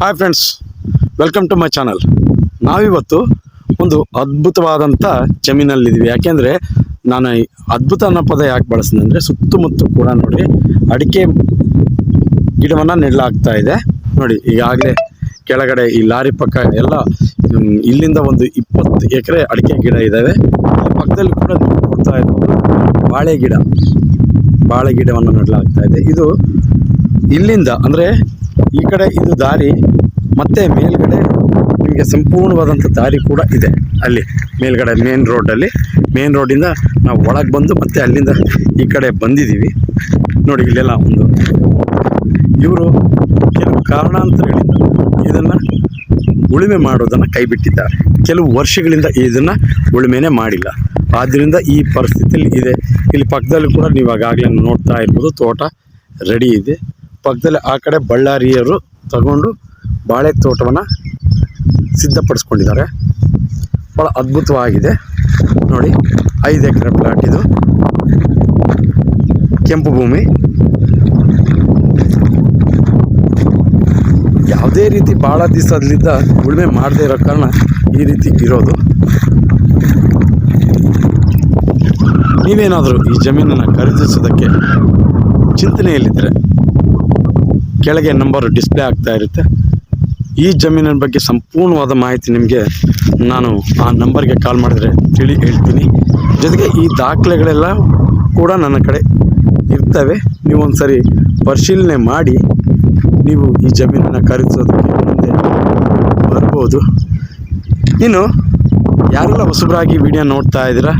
Hi friends welcome to my channel ನಾವಿವತ್ತು ಒಂದು ಅದ್ಭುತವಾದಂಥ ಜಮೀನಲ್ಲಿದ್ದೀವಿ. ಯಾಕೆಂದರೆ ನಾನು ಅದ್ಭುತ ಅನ್ನೋ ಪದ ಯಾಕೆ ಬಳಸಿದೆ ಅಂದರೆ ಸುತ್ತಮುತ್ತ ಕೂಡ ನೋಡಿ ಅಡಿಕೆ ಗಿಡವನ್ನು ನೆಡಲಾಗ್ತಾ ಇದೆ. ನೋಡಿ, ಈಗಾಗಲೇ ಕೆಳಗಡೆ ಈ ಲಾರಿ ಪಕ್ಕ ಎಲ್ಲ ಇಲ್ಲಿಂದ ಒಂದು ಇಪ್ಪತ್ತು ಎಕರೆ ಅಡಿಕೆ ಗಿಡ ಇದ್ದಾವೆ ಪಕ್ಕದಲ್ಲಿ ಕೂಡ ನೋಡ್ತಾ ಇರ್ಬೋದು, ಬಾಳೆ ಗಿಡ, ಬಾಳೆ ಗಿಡವನ್ನು ನೆಡಲಾಗ್ತಾ ಇದೆ. ಇದು ಇಲ್ಲಿಂದ ಅಂದರೆ ಈ ಕಡೆ ಇದು ದಾರಿ, ಮತ್ತೆ ಮೇಲ್ಗಡೆ ನಿಮಗೆ ಸಂಪೂರ್ಣವಾದಂಥ ದಾರಿ ಕೂಡ ಇದೆ. ಅಲ್ಲಿ ಮೇಲ್ಗಡೆ ಮೇನ್ ರೋಡಲ್ಲಿ ಮೇನ್ ರೋಡಿಂದ ನಾವು ಒಳಗೆ ಬಂದು ಮತ್ತೆ ಅಲ್ಲಿಂದ ಈ ಕಡೆ ಬಂದಿದ್ದೀವಿ. ನೋಡಿ ಇಲ್ಲೆಲ್ಲ ಒಂದು ಇವರು ಕೆಲವು ಕಾರಣಾಂತರಗಳಿಂದ ಇದನ್ನು ಉಳುಮೆ ಮಾಡೋದನ್ನು ಕೈಬಿಟ್ಟಿದ್ದಾರೆ ಕೆಲವು ವರ್ಷಗಳಿಂದ ಇದನ್ನು ಉಳುಮೆನೇ ಮಾಡಿಲ್ಲ. ಆದ್ದರಿಂದ ಈ ಪರಿಸ್ಥಿತಿಯಲ್ಲಿ ಇದೆ. ಇಲ್ಲಿ ಪಕ್ಕದಲ್ಲಿ ಕೂಡ ನೀವು ಆಗಾಗಲೇ ನೋಡ್ತಾ ಇರ್ಬೋದು, ತೋಟ ರೆಡಿ ಇದೆ. ಪಕ್ಕದಲ್ಲಿ ಆ ಕಡೆ ಬಳ್ಳಾರಿಯವರು ತಗೊಂಡು ಬಾಳೆ ತೋಟವನ್ನು ಸಿದ್ಧಪಡಿಸ್ಕೊಂಡಿದ್ದಾರೆ. ಭಾಳ ಅದ್ಭುತವಾಗಿದೆ. ನೋಡಿ, ಐದು ಎಕರೆ ಪ್ಲಾಟ್ ಇದು. ಕೆಂಪು ಭೂಮಿ. ಯಾವುದೇ ರೀತಿ ಭಾಳ ದಿವಸದಿಂದ ಉಳುಮೆ ಮಾಡದೇ ಇರೋ ಕಾರಣ ಈ ರೀತಿ ಇರೋದು. ನೀವೇನಾದರೂ ಈ ಜಮೀನನ್ನು ಖರೀದಿಸೋದಕ್ಕೆ ಚಿಂತನೆಯಲ್ಲಿದ್ದರೆ ಕೆಳಗೆ ನಂಬರ್ ಡಿಸ್ಪ್ಲೇ ಆಗ್ತಾ ಇರುತ್ತೆ. ಈ ಜಮೀನಿನ ಬಗ್ಗೆ ಸಂಪೂರ್ಣವಾದ ಮಾಹಿತಿ ನಿಮಗೆ ನಾನು ಆ ನಂಬರ್ಗೆ ಕಾಲ್ ಮಾಡಿದರೆ ತಿಳಿ ಹೇಳ್ತೀನಿ. ಜೊತೆಗೆ ಈ ದಾಖಲೆಗಳೆಲ್ಲ ಕೂಡ ನನ್ನ ಕಡೆ ಇರ್ತವೆ. ನೀವು ಒಂದು ಸರಿ ಪರಿಶೀಲನೆ ಮಾಡಿ ನೀವು ಈ ಜಮೀನನ್ನು ಖರೀದಿಸೋದಕ್ಕೆ ಮುಂದೆ ಬರ್ಬೋದು. ಇನ್ನು ಯಾರೆಲ್ಲ ಹೊಸಬರಾಗಿ ವಿಡಿಯೋ ನೋಡ್ತಾ ಇದ್ದೀರಾ?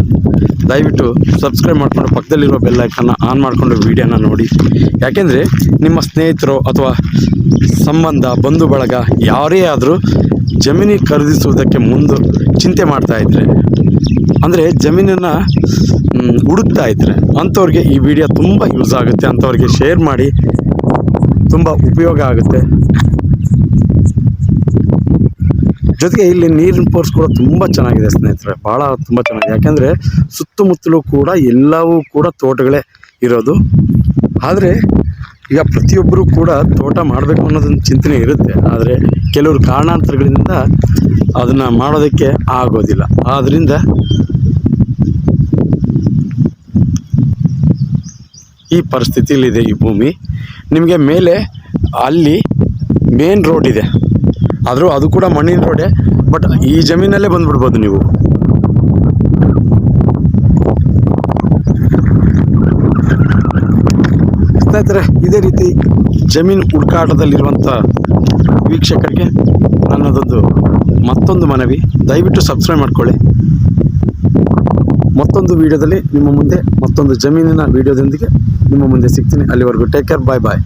ದಯವಿಟ್ಟು ಸಬ್ಸ್ಕ್ರೈಬ್ ಮಾಡಿಕೊಂಡು ಪಕ್ಕದಲ್ಲಿರೋ ಬೆಲ್ಲೈಕನ್ನ ಆನ್ ಮಾಡಿಕೊಂಡು ವೀಡಿಯೋನ ನೋಡಿ. ಯಾಕೆಂದರೆ ನಿಮ್ಮ ಸ್ನೇಹಿತರು ಅಥವಾ ಸಂಬಂಧ, ಬಂಧು ಬಳಗ ಯಾರೇ ಆದರೂ ಜಮೀನಿ ಖರೀದಿಸುವುದಕ್ಕೆ ಮುಂದೆ ಚಿಂತೆ ಮಾಡ್ತಾ ಇದ್ದರೆ ಅಂದರೆ ಜಮೀನನ್ನು ಹುಡುಕ್ತಾ ಇದ್ದರೆ ಅಂಥವ್ರಿಗೆ ಈ ವಿಡಿಯೋ ತುಂಬ ಯೂಸ್ ಆಗುತ್ತೆ, ಅಂಥವ್ರಿಗೆ ಶೇರ್ ಮಾಡಿ ತುಂಬ ಉಪಯೋಗ ಆಗುತ್ತೆ. ಜೊತೆಗೆ ಇಲ್ಲಿ ನೀರಿನ ಫೋರ್ಸ್ ಕೂಡ ತುಂಬ ಚೆನ್ನಾಗಿದೆ ಸ್ನೇಹಿತರೆ. ಭಾಳ ತುಂಬ ಚೆನ್ನಾಗಿದೆ. ಯಾಕೆಂದರೆ ಸುತ್ತಮುತ್ತಲೂ ಕೂಡ ಎಲ್ಲವೂ ಕೂಡ ತೋಟಗಳೇ ಇರೋದು. ಆದರೆ ಈಗ ಪ್ರತಿಯೊಬ್ಬರೂ ಕೂಡ ತೋಟ ಮಾಡಬೇಕು ಅನ್ನೋದೊಂದು ಚಿಂತನೆ ಇರುತ್ತೆ. ಆದರೆ ಕೆಲವರು ಕಾರಣಾಂತರಗಳಿಂದ ಅದನ್ನು ಮಾಡೋದಕ್ಕೆ ಆಗೋದಿಲ್ಲ. ಆದ್ದರಿಂದ ಈ ಪರಿಸ್ಥಿತಿಯಲ್ಲಿದೆ ಈ ಭೂಮಿ. ನಿಮಗೆ ಮೇಲೆ ಅಲ್ಲಿ ಮೇನ್ ರೋಡ್ ಇದೆ. ಆದರೂ ಅದು ಕೂಡ ಮಣ್ಣಿನ ರೋಡೆ ಬಟ್ ಈ ಜಮೀನಲ್ಲೇ ಬಂದ್ಬಿಡ್ಬೋದು ನೀವು. ಸ್ನೇಹಿತರೆ, ಇದೇ ರೀತಿ ಜಮೀನು ಹುಡುಕಾಟದಲ್ಲಿರುವಂಥ ವೀಕ್ಷಕರಿಗೆ ನನ್ನದೊಂದು ಮತ್ತೊಂದು ಮನವಿ. ದಯವಿಟ್ಟು ಸಬ್ಸ್ಕ್ರೈಬ್ ಮಾಡ್ಕೊಳ್ಳಿ. ಮತ್ತೊಂದು ವಿಡಿಯೋದಲ್ಲಿ ನಿಮ್ಮ ಮುಂದೆ ಮತ್ತೊಂದು ಜಮೀನಿನ ವಿಡಿಯೋದೊಂದಿಗೆ ನಿಮ್ಮ ಮುಂದೆ ಸಿಗ್ತೀನಿ. ಅಲ್ಲಿವರೆಗೂ ಟೇಕ್ ಕೇರ್ ಬಾಯ್ ಬಾಯ್